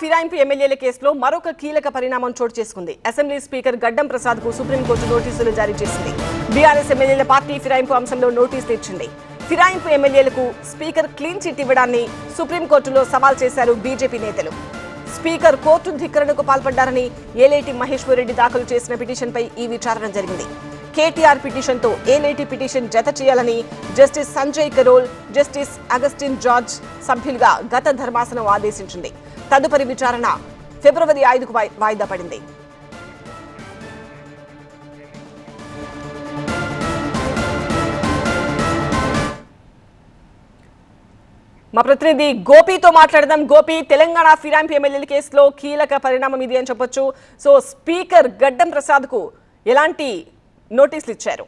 ఫిరాయింపు ఎమ్మెల్యేల కేసులో మరొక కీలక పరిణామం చోటు చేసుకుంది. అసెంబ్లీ స్పీకర్ గడ్డం ప్రసాద్కు సుప్రీంకోర్టు నోటీసులు జారీ చేసింది. బీఆర్ఎస్ ఎమ్మెల్యేల పార్టీ ఫిరాయింపు అంశంలో నోటీసు తెచ్చింది ఫిరాయింపు ఎమ్మెల్యేలకు స్పీకర్ క్లీన్ చిట్ ఇవ్వడాన్ని సుప్రీంకోర్టులో సవాల్ చేశారు బీజేపీ నేతలు. స్పీకర్ కోర్టు ధిక్కరణకు పాల్పడ్డారని ఏలేటి మహేశ్వరరెడ్డి దాఖలు చేసిన పిటిషన్పై ఈ విచారణ జరిగింది. కేటీఆర్ పిటిషన్తో ఏలేటి పిటిషన్ జత చేయాలని justice Sanjay Karol justice Augustine George సభ్యులుగా గత ధర్మాసనం ఆదేశించింది. తదుపరి విచారణ ఫిబ్రవరి ఐదుకు వాయి- వాయిదా పడింది. మా ప్రతినిధి గోపితో మాట్లాడదాం. గోపి తెలంగాణ ఫిరాయింపు ఎమ్మెల్యేల కేసులో కీలక పరిణామం ఇది అని చెప్పొచ్చు. సో స్పీకర్ గడ్డం ప్రసాద్కు ఎలాంటి నోటీసులు ఇచ్చారు?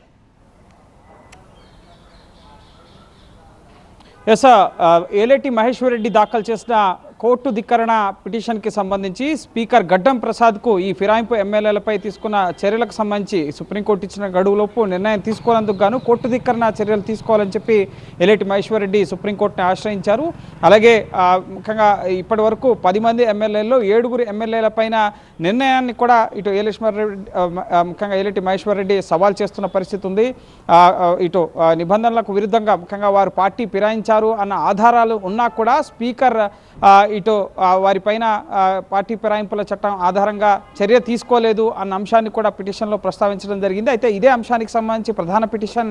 ఎస్ ఏలేటి మహేశ్వర్ రెడ్డి దాఖలు చేసిన కోర్టు ధిక్కరణ పిటిషన్కి సంబంధించి స్పీకర్ గడ్డం ప్రసాద్కు ఈ ఫిరాయింపు ఎమ్మెల్యేలపై తీసుకున్న చర్యలకు సంబంధించి సుప్రీంకోర్టు ఇచ్చిన గడువులోపు నిర్ణయం తీసుకోనందుకు గాను కోర్టు ధిక్కరణ చర్యలు తీసుకోవాలని చెప్పి ఎలేటి మహేశ్వర్ రెడ్డి సుప్రీంకోర్టుని ఆశ్రయించారు. అలాగే ముఖ్యంగా ఇప్పటి వరకు పది మంది ఎమ్మెల్యేల్లో ఏడుగురు ఎమ్మెల్యేల పైన నిర్ణయాన్ని కూడా ఇటు ఏలేశ్వరరెడ్డి ముఖ్యంగా ఏలేటి మహేశ్వరరెడ్డి సవాల్ చేస్తున్న పరిస్థితి ఉంది. ఇటు నిబంధనలకు విరుద్ధంగా ముఖ్యంగా వారు పార్టీ ఫిరాయించారు అన్న ఆధారాలు ఉన్నా కూడా స్పీకర్ ఇటు వారిపైన పార్టీ ఫిరాయింపుల చట్టం ఆధారంగా చర్య తీసుకోలేదు అన్న అంశాన్ని కూడా పిటిషన్లో ప్రస్తావించడం జరిగింది. అయితే ఇదే అంశానికి సంబంధించి ప్రధాన పిటిషన్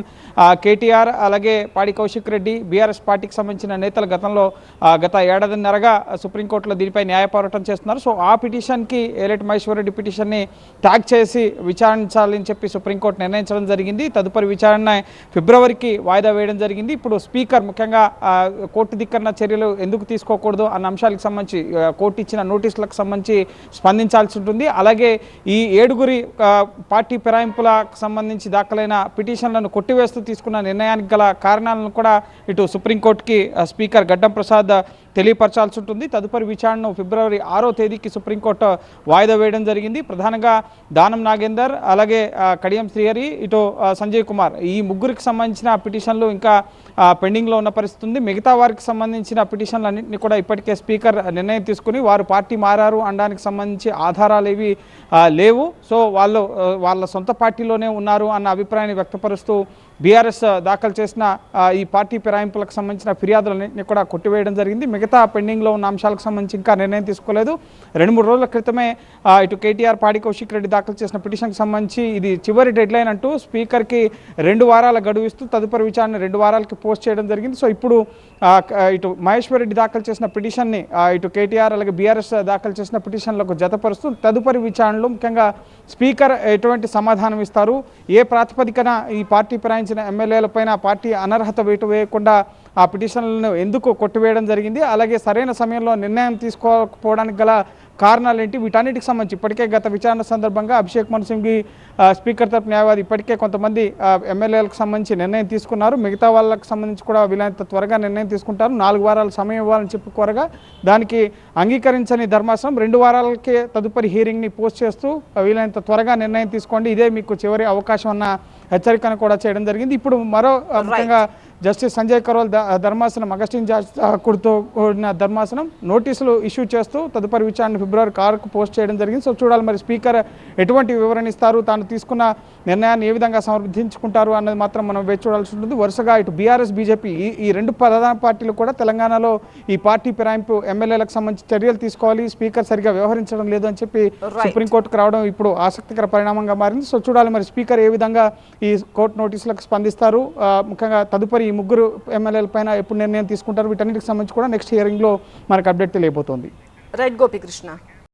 కేటీఆర్ అలాగే పాడి కౌశిక్ రెడ్డి బీఆర్ఎస్ పార్టీకి సంబంధించిన నేతలు గతంలో గత ఏడాదిన్నరగా సుప్రీంకోర్టులో దీనిపై న్యాయ పోరాటం చేస్తున్నారు. సో ఆ పిటిషన్కి ఏలటి మహేశ్వర్ రెడ్డి పిటిషన్ని ట్యాగ్ చేసి విచారించాలని చెప్పి సుప్రీంకోర్టు నిర్ణయించడం జరిగింది. తదుపరి విచారణ ఫిబ్రవరికి వాయిదా వేయడం జరిగింది. ఇప్పుడు స్పీకర్ ముఖ్యంగా కోర్టు ధిక్కరణ చర్యలు ఎందుకు తీసుకోకూడదు అన్న అంశం అంశాలకు సంబంధించి కోర్టు ఇచ్చిన నోటీసులకు సంబంధించి స్పందించాల్సి ఉంటుంది. అలాగే ఈ ఏడుగురి పార్టీ ఫిరాయింపులకు సంబంధించి దాఖలైన పిటిషన్లను కొట్టివేస్తూ తీసుకున్న నిర్ణయానికి గల కారణాలను కూడా ఇటు సుప్రీంకోర్టుకి స్పీకర్ గడ్డం ప్రసాద్ తెలియపరచాల్సి ఉంటుంది. తదుపరి విచారణను ఫిబ్రవరి ఆరో తేదీకి సుప్రీంకోర్టు వాయిదా వేయడం జరిగింది. ప్రధానంగా దానం నాగేందర్ అలాగే కడియం శ్రీహరి ఇటు సంజయ్ కుమార్. ఈ ముగ్గురికి సంబంధించిన పిటిషన్లు ఇంకా పెండింగ్లో ఉన్న పరిస్థితి ఉంది. మిగతా వారికి సంబంధించిన పిటిషన్లన్నింటినీ కూడా ఇప్పటికే స్పీకర్ నిర్ణయం తీసుకుని వారు పార్టీ మారారు అనడానికి సంబంధించి ఆధారాలు ఏవి లేవు. సో వాళ్ళు వాళ్ళ సొంత పార్టీలోనే ఉన్నారు అన్న అభిప్రాయాన్ని వ్యక్తపరుస్తూ బీఆర్ఎస్ దాఖలు చేసిన ఈ పార్టీ ఫిరాయింపులకు సంబంధించిన ఫిర్యాదులన్నింటినీ కూడా కొట్టివేయడం జరిగింది. మిగతా పెండింగ్లో ఉన్న అంశాలకు సంబంధించి ఇంకా నిర్ణయం తీసుకోలేదు. రెండు మూడు రోజుల క్రితమే ఇటు కేటీఆర్ పాడి కౌశిక్ రెడ్డి దాఖలు చేసిన పిటిషన్కి సంబంధించి ఇది చివరి డెడ్లైన్ అంటూ స్పీకర్కి రెండు వారాల గడువు ఇస్తూ తదుపరి విచారణ రెండు వారాలకి పోస్ట్ చేయడం జరిగింది. సో ఇప్పుడు ఇటు మహేశ్వర్ రెడ్డి దాఖలు చేసిన పిటిషన్ని ఇటు కేటీఆర్ అలాగే బీఆర్ఎస్ దాఖలు చేసిన పిటిషన్లకు జతపరుస్తూ తదుపరి విచారణలో ముఖ్యంగా స్పీకర్ ఎటువంటి సమాధానం ఇస్తారు? ఏ ప్రాతిపదికన ఈ పార్టీ సంబంధించిన ఎమ్మెల్యేలపైన పార్టీ అనర్హత వేటు వేయకుండా ఆ పిటిషన్లను ఎందుకు కొట్టివేయడం జరిగింది అలాగే సరైన సమయంలో నిర్ణయం తీసుకోకపోవడానికి గల కారణాలు ఏంటి? వీటన్నిటికి సంబంధించి ఇప్పటికే గత విచారణ సందర్భంగా అభిషేక్ మను స్పీకర్ తరపు న్యాయవాది ఇప్పటికే కొంతమంది ఎమ్మెల్యేలకు సంబంధించి నిర్ణయం తీసుకున్నారు. మిగతా వాళ్ళకి సంబంధించి కూడా వీలైనంత త్వరగా నిర్ణయం తీసుకుంటారు. నాలుగు వారాల సమయం ఇవ్వాలని చెప్పి కోరగా దానికి అంగీకరించని ధర్మాసనం రెండు వారాలకే తదుపరి హీరింగ్ని పోస్ట్ చేస్తూ వీలైనంత త్వరగా నిర్ణయం తీసుకోండి. ఇదే మీకు చివరి అవకాశం అన్న హెచ్చరికను కూడా చేయడం జరిగింది. ఇప్పుడు మరో విధంగా ముఖ్యంగా జస్టిస్ సంజయ్ కరోల్ ధర్మాసనం అగస్టిన్ జార్జ్ ఠాకూర్తో కూడిన ధర్మాసనం నోటీసులు ఇష్యూ చేస్తూ తదుపరి విచారణ ఫిబ్రవరి ఆరుకు పోస్ట్ చేయడం జరిగింది. సో చూడాలి మరి స్పీకర్ ఎటువంటి వివరణ ఇస్తారు? తాను తీసుకున్న నిర్ణయాన్ని ఏ విధంగా సమర్థించుకుంటారు అన్నది మాత్రం మనం వేచి చూడాల్సి ఉంటుంది. వరుసగా ఇటు బీఆర్ఎస్ బీజేపీ ఈ రెండు ప్రధాన పార్టీలు కూడా తెలంగాణలో ఈ పార్టీ ఫిరాయింపు ఎమ్మెల్యేలకు సంబంధించి చర్యలు తీసుకోవాలి. స్పీకర్ సరిగా వ్యవహరించడం లేదు అని చెప్పి. సుప్రీంకోర్టుకు రావడం ఇప్పుడు ఆసక్తికర పరిణామంగా మారింది. సో చూడాలి మరి స్పీకర్ ఏ విధంగా ఈ కోర్టు నోటీసులకు స్పందిస్తారు. ముఖ్యంగా తదుపరి ఈ ముగ్గురు ఎమ్మెల్యేల పైన ఎప్పుడు నిర్ణయం తీసుకుంటారు వీటన్నిటికి సంబంధించి కూడా నెక్స్ట్ హియరింగ్లో మనకు అప్డేట్ తెలియబోతోంది. రైట్ గోపికృష్ణ.